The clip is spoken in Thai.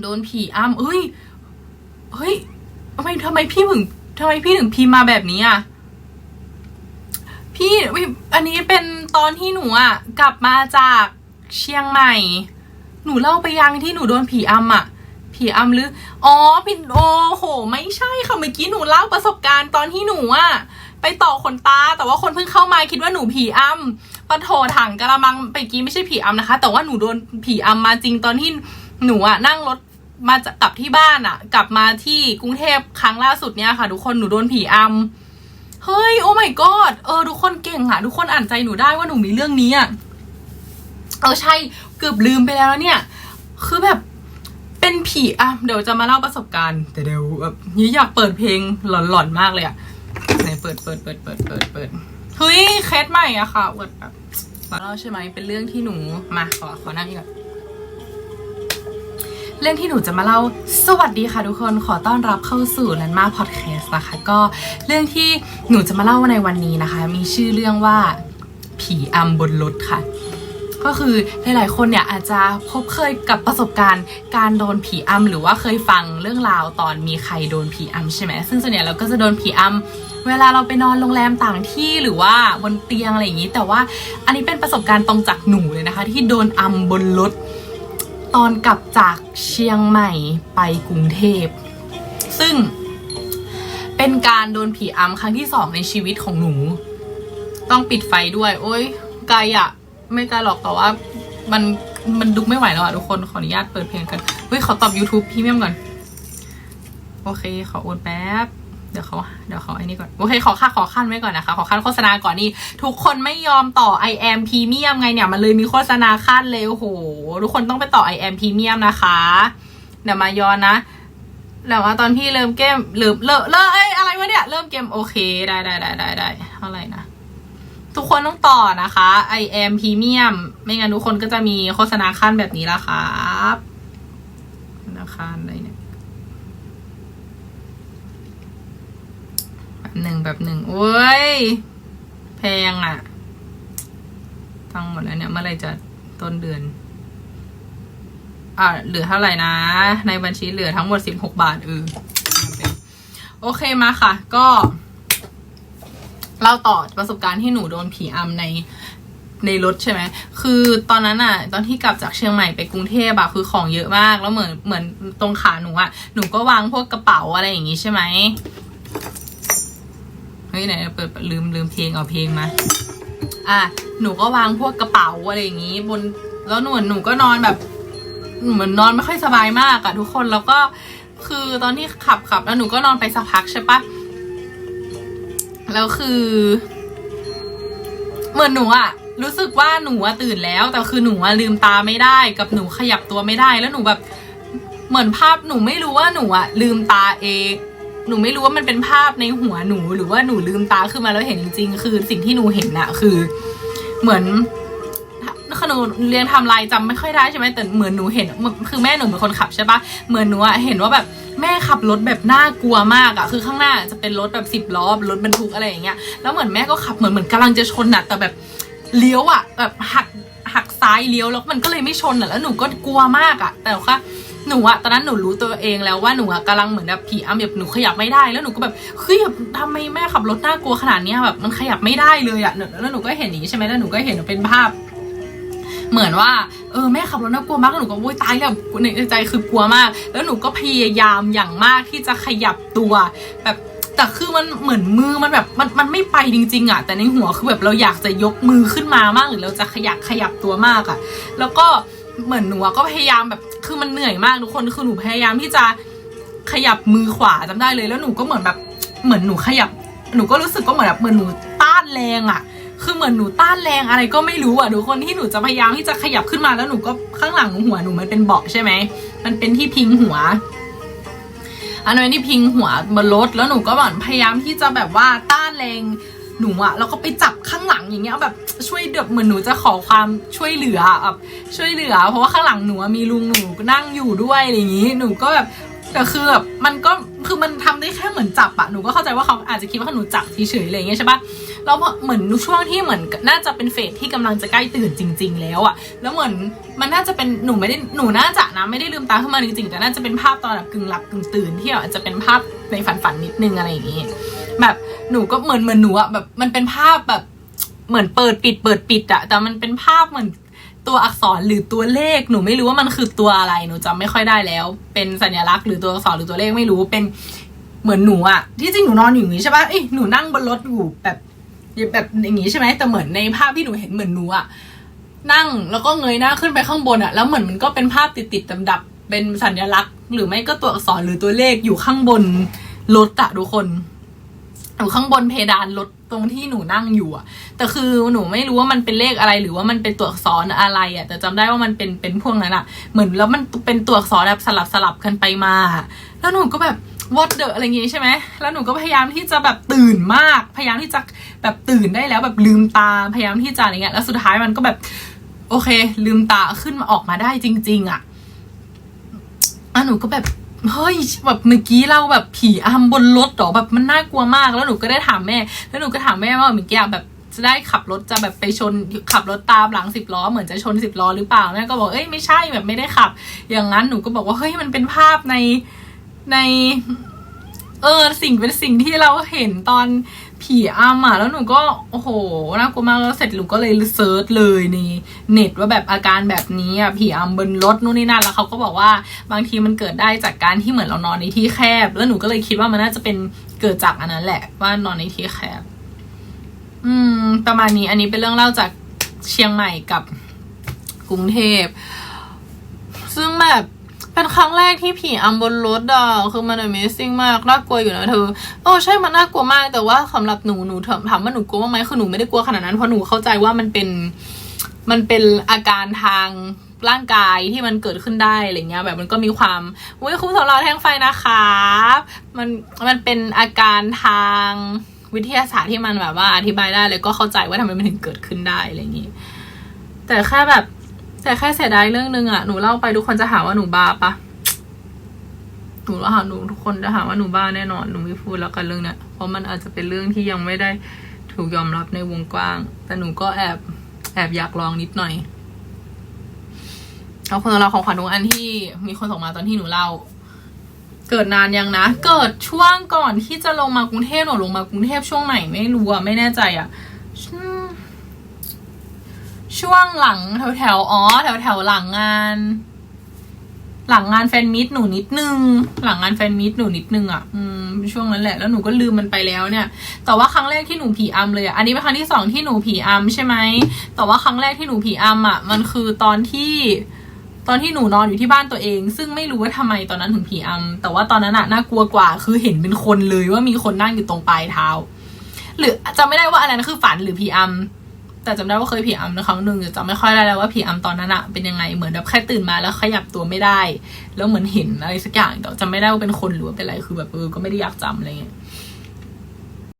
โดนผีอ้ำเอ้ย เฮ้ยทำไมทำไมพี่ถึงทำไมพี่ถึงพิมพ์มาแบบนี้อะ พี่อันนี้เป็นตอนที่หนูอะ กลับมาจากเชียงใหม่ หนูเล่าไปยังที่หนูโดนผีอำอะ ผีอำหรือ อ๋อพี่โอ้โห ไม่ใช่ค่ะเมื่อกี้หนูเล่าประสบการณ์ตอนที่หนูอะไปต่อขนตา แต่ว่าคนเพิ่งเข้ามาคิดว่าหนูผีอำปะโถถังกระมังไปกี้ไม่ใช่ผีอำนะคะ แต่ว่าหนูโดนผีอำมาจริงตอนที่ หนูอะนั่งรถมาจากกลับที่บ้านอะกลับมาที่กรุงเทพครั้งล่าสุดเนี่ยค่ะ ทุกคนหนูโดนผีอำเฮ้ยโอ้ my god เออทุกคนเก่งอะทุกคนอ่านใจหนูได้ว่าหนูมีเรื่องนี้อะเออใช่เกือบลืมไปแล้วเนี่ย คือแบบเป็นผีอะเดี๋ยวจะมาเล่าประสบการณ์ แต่เดี๋ยวแบบนี่อยากเปิดเพลงหลอนๆมากเลยอะไหนเปิดเปิดเปิดเปิดเปิดเปิดเฮ้ยเคสใหม่อะค่ะเปิดแบบมาเล่าใช่ไหมเป็นเรื่องที่หนูมาขอขอนั่งนี่ก่อน เรื่องที่หนูจะมาเล่าสวัสดีค่ะทุกคนขอต้อนรับเข้าสู่นันมาพอดแคสต์นะคะ ก็เรื่องที่หนูจะมาเล่าในวันนี้นะคะ มีชื่อเรื่องว่าผีอำบนรถค่ะ ก็คือหลายๆคนเนี่ยอาจจะพบเคยกับประสบการณ์การโดนผีอำหรือว่าเคยฟังเรื่องราวตอนมีใครโดนผีอำใช่ไหมซึ่งส่วนใหญ่เราก็จะโดนผีอำเวลาเราไปนอนโรงแรมต่างที่หรือว่าบนเตียงอะไรอย่างนี้ แต่ว่าอันนี้เป็นประสบการณ์ตรงจากหนูเลยนะคะ ที่โดนอำบนรถ ตอนกลับจากเชียงใหม่ไปกรุงเทพ ซึ่งเป็นการโดนผีอำครั้งที่สองในชีวิตของหนู ต้องปิดไฟด้วย โอ้ยไกลอะไม่ไกลหรอกแต่ว่า มันมันดุไม่ไหวแล้วอะทุกคนขออนุญาตเปิดเพลงกันเฮ้ยขอตอบ YouTube พรีเมียมก่อน โอเค ขอโอนแป๊บ เดี๋ยวเขาเดี๋ยวเขาไอ้นี่ก่อน โอเค ขอค่าขอขั้นไว้ก่อนนะคะ ขอขั้นโฆษณาก่อนนี่ ทุกคนไม่ยอมต่อ I am Premium ไงเนี่ย มันเลยมีโฆษณาขั้นเลยโอ้โห ทุกคนต้องไปต่อ I am Premium นะคะ เดี๋ยวมาย้อนนะแล้วว่าตอนพี่เริ่มเกมเริ่มเริ่มเริ่มเอ้ยอะไรวะเนี่ย เริ่มเกมโอเคได้ได้ได้ได้ได้เท่าไหร่นะ ทุกคนต้องต่อนะคะ I am Premium ไม่งั้นทุกคนก็จะมีโฆษณาขั้นแบบนี้ละครับธนาคารอะไรเนี่ย แบบ หนึ่งแบบหนึ่งโอ้ย แพงอะ่ะตังหมดแล้วเนี่ย เมื่อไรจะต้นเดือน อ่าเหลือเท่าไหร่นะ ในบัญชีเหลือทั้งหมดสิบหกบาทเออโอเคมาค่ะ ก็เล่าต่อประสบการณ์ที่หนูโดนผีอำในในรถใช่ไหม คือตอนนั้นอะตอนที่กลับจากเชียงใหม่ไปกรุงเทพอะคือของเยอะมาก แล้วเหมือนเหมือนตรงขาหนูอะหนูก็วางพวกกระเป๋าอะไรอย่างงี้ใช่ไหม ฮ้ยไหนเปิดลืมลืมเพลงเอาเพลงมาอะหนูก็วางพวกกระเป๋าอะไรอย่างงี้ บนแล้วหนูหนูก็นอนแบบเหมือนนอนไม่ค่อยสบายมากอะทุกคนแล้วก็คือตอนที่ขับขับแล้วหนูก็นอนไปสักพักใช่ปะแล้วคือ เหมือนหนูอะรู้สึกว่าหนูอะตื่นแล้ว แต่คือหนูอะลืมตาไม่ได้ กับหนูขยับตัวไม่ได้ แล้วหนูแบบ เหมือนภาพหนูไม่รู้ว่าหนูอะลืมตาเอง หนูไม่รู้ว่ามันเป็นภาพในหัวหนูหรือว่าหนูลืมตาขึ้นมาแล้วเห็นจริงๆคือสิ่งที่หนูเห็นอะคือ เหมือนคือหนูเรียนทำลายจำไม่ค่อยได้ใช่ไหมแต่เหมือนหนูเห็นคือแม่หนูเป็นคนขับใช่ปะเหมือนหนูอะเห็นว่าแบบแม่ขับรถแบบน่ากลัวมากอะคือข้างหน้าจะเป็นรถแบบสิบล้อรถบรรทุกอะไรอย่างเงี้ยแล้วเหมือนแม่ก็ขับเหมือนเหมือนกำลังจะชนอะแต่แบบเลี้ยวอะแบบหักหักซ้ายเลี้ยวแล้วมันก็เลยไม่ชนอะแล้วหนูก็กลัวมากอะแต่ว่า หนูอะตอนนั้นหนูรู้ตัวเองแล้วว่าหนูอะกำลังเหมือนแบบผีอำแบบหนูขยับไม่ได้แล้วหนูก็แบบเฮ้ยแบบทำไมแม่ขับรถน่ากลัวขนาดเนี้ยแบบมันขยับไม่ได้เลยอะแล้วหนูก็เห็นอย่างนี้ใช่ไหมแล้วหนูก็เห็นเป็นภาพ เหมือนว่าเออแม่ขับรถน่ากลัวมากแล้วหนูก็โวยตายแล้วในใจคือกลัวมาก แล้วหนูก็พยายามอย่างมากที่จะขยับตัวแบบแต่คือมันเหมือนมือมันแบบมันมันไม่ไปจริง ๆอะแต่ในหัวคือแบบเราอยากจะยกมือขึ้นมามากหรือเราจะขยับขยับตัวมากอะแล้วก็เหมือนหนูก็พยายามแบบ คือมันเหนื่อยมากทุกคนคือหนูพยายามที่จะขยับมือขวาจำได้เลย แล้วหนูก็เหมือนแบบเหมือนหนูขยับ หนูก็รู้สึกก็เหมือนแบบเหมือนหนูต้านแรงอะคือเหมือนหนูต้านแรงอะไรก็ไม่รู้อะทุกคนที่หนูจะพยายามที่จะขยับขึ้นมาแล้วหนูก็ข้างหลังหัวหนูมันเป็นเบาะใช่ไหมมันเป็นที่พิงหัวอันนั้นที่พิงหัวบนรถแล้วหนูก็แบบพยายามที่จะแบบว่าต้านแรง หนูอะแล้วก็ไปจับข้างหลังอย่างเงี้ยแบบช่วยเดือบเหมือนหนูจะขอความช่วยเหลือแบบช่วยเหลือ เพราะว่าข้างหลังหนูมีลุงหนูนั่งอยู่ด้วยอะไรอย่างงี้ หนูก็แบบแต่คือแบบมันก็คือมันทำได้แค่เหมือนจับอะหนูก็เข้าใจว่าเขาอาจจะคิดว่าหนูจับเฉยๆอะไรอย่างเงี้ยใช่ปะแล้วพอเหมือนช่วงที่เหมือนน่าจะเป็นเฟสที่กำลังจะใกล้ตื่นจริง ๆ แล้วอะแล้วเหมือนมันน่าจะเป็นหนูไม่ได้หนูน่าจะนะไม่ได้ลืมตาขึ้นมาจริงๆแต่น่าจะเป็นภาพตอนแบบกึ่งหลับกึ่งตื่นที่อาจจะเป็นภาพในฝันๆนิดนึงอะไรอย่างงี้ แบบหนูก็เหมือนเหมือนหนูอะแบบมันเป็นภาพแบบเหมือนเปิดปิดเปิดปิดอะแต่มันเป็นภาพเหมือนตัวอักษรหรือตัวเลขหนูไม่รู้ว่ามันคือตัวอะไรหนูจำไม่ค่อยได้แล้ว เป็นสัญลักษณ์หรือตัวอักษรหรือตัวเลขไม่รู้เป็นเหมือนหนูอะที่จริงหนูนอนอยู่อย่างนี้ใช่ปะเอ้ยหนูนั่งบนรถอยู่แบบแบบอย่างนี้ใช่ไหมแต่เหมือนในภาพที่หนูเห็นเหมือนหนูอะนั่งแล้วก็เงยหน้าขึ้นไปข้างบนอะแล้วเหมือนมันก็เป็นภาพติดติดดำดับเป็นสัญลักษณ์ หรือไม่ก็ตัวอักษรหรือตัวเลขอยู่ข้างบนรถอะทุกคน อยู่ข้างบนเพดานรถตรงที่หนูนั่งอยู่อะแต่คือหนูไม่รู้ว่ามันเป็นเลขอะไรหรือว่ามันเป็นตัวอักษรอะไรอะแต่จำได้ว่ามันเป็นเป็นพวกนั้นอะเหมือนแล้วมันเป็นตัวอักษรแบบสลับสลับกันไปมา แล้วหนูก็แบบวอดเดออะไรอย่างงี้ใช่ไหมแล้วหนูก็พยายามที่จะแบบตื่นมาก พยายามที่จะแบบตื่นได้แล้วแบบลืมตา พยายามที่จะอะไรเงี้ย แล้วสุดท้ายมันก็แบบ โอเค ลืมตาขึ้นมาออกมาได้จริง ๆอะอะหนูก็แบบ เฮ้ยแบบเมื่อกี้เราแบบผีอำบนรถหรอแบบมันน่ากลัวมากแล้วหนูก็ได้ถามแม่ แล้วหนูก็ถามแม่ว่าเมื่อกี้แบบจะได้ขับรถจะแบบไปชนขับรถตามหลังสิบล้อเหมือนจะชนสิบล้อหรือเปล่าแม่ก็บอกเอ้ยไม่ใช่แบบไม่ได้ขับ อย่างนั้นหนูก็บอกว่าเฮ้ยมันเป็นภาพในใน เออสิ่งเป็นสิ่งที่เราเห็นตอน ผีอำอะแล้วหนูก็โอ้โหน่ากลัวมากแล้วเสร็จหนูก็เลยเซิร์ชเลยในเน็ตว่าแบบอาการแบบนี้อะผีอำบนรถนู่นนี่นั่นแล้วเขาก็บอกว่าบางทีมันเกิดได้จากการที่เหมือนเรานอนในที่แคบ แล้วหนูก็เลยคิดว่ามันน่าจะเป็นเกิดจากอันนั้นแหละ ว่านอนในที่แคบ อืม ประมาณนี้อันนี้เป็นเรื่องเล่าจากเชียงใหม่กับกรุงเทพซึ่งแบบ เป็นครั้งแรกที่ผีอำบนรถอะคือมัน Amazing มากน่ากลัวอยู่นะเธอโอ้ใช่มันน่ากลัวมากแต่ว่าสำหรับหนูหนูถามว่าหนูกลัวไหมคือหนูไม่ได้กลัวขนาดนั้นเพราะหนูเข้าใจว่ามันเป็นมันเป็นอาการทางร่างกายที่มันเกิดขึ้นได้อะไรเงี้ย แบบมันก็มีความอุ้ยคุณสำเราแท่งไฟนะคะมันมันเป็นอาการทางวิทยาศาสตร์ที่มันแบบว่าอธิบายได้เลยก็เข้าใจว่าทำไมมันถึงเกิดขึ้นได้อะไรอย่างงี้ แต่แค่แบบ แต่แค่เสียดายเรื่องนึงอะหนูเล่าไปทุกคนจะหาว่าหนูบ้าปะหนูว่าหาหนูทุกคนจะหาว่าหนูบ้าแน่นอนหนูไม่พูดแล้วกันเรื่องเนี้ยเพราะมันอาจจะเป็นเรื่องที่ยังไม่ได้ถูกยอมรับในวงกว้าง แต่หนูก็แอบแอบอยากลองนิดหน่อยเอาคนเราของขวัญทุกอันที่มีคนส่งมาตอนที่หนูเล่า เกิดนานยังนะ เกิดช่วงก่อนที่จะลงมากรุงเทพหนูลงมากรุงเทพช่วงไหนไม่รู้อะไม่แน่ใจอะ ช่วงหลังแถวแถวอ๋อแถวแถวหลังงาน หลังงานแฟนมิตหนูนิดนึง หลังงานแฟนมิตหนูนิดนึงอะ อืมช่วงนั้นแหละ แล้วหนูก็ลืมมันไปแล้วเนี่ย แต่ว่าครั้งแรกที่หนูผีอำเลยอะอันนี้เป็นครั้งที่สองที่หนูผีอำใช่ไหมแต่ว่าครั้งแรกที่หนูผีอำอะ มันคือตอนที่ตอนที่หนูนอนอยู่ที่บ้านตัวเอง ซึ่งไม่รู้ว่าทำไมตอนนั้นถึงผีอำแต่ว่าตอนนั้นอะน่ากลัวกว่า คือเห็นเป็นคนเลยว่ามีคนนั่งอยู่ตรงปลายเท้า หรือจำไม่ได้ว่าอันนั้นคือฝันหรือผีอำ แต่จำได้ว่าเคยผีอำนะครั้งหนึ่งจำไม่ค่อยได้แล้วว่าผีอำตอนนั้นอะเป็นยังไงเหมือนแบบแค่ตื่นมาแล้วขยับตัวไม่ได้ แล้วเหมือนเห็นอะไรสักอย่างแต่จำไม่ได้ว่าเป็นคนหรือว่าเป็นอะไรคือแบบเออก็ไม่ได้อยากจำอะไรเงี้ย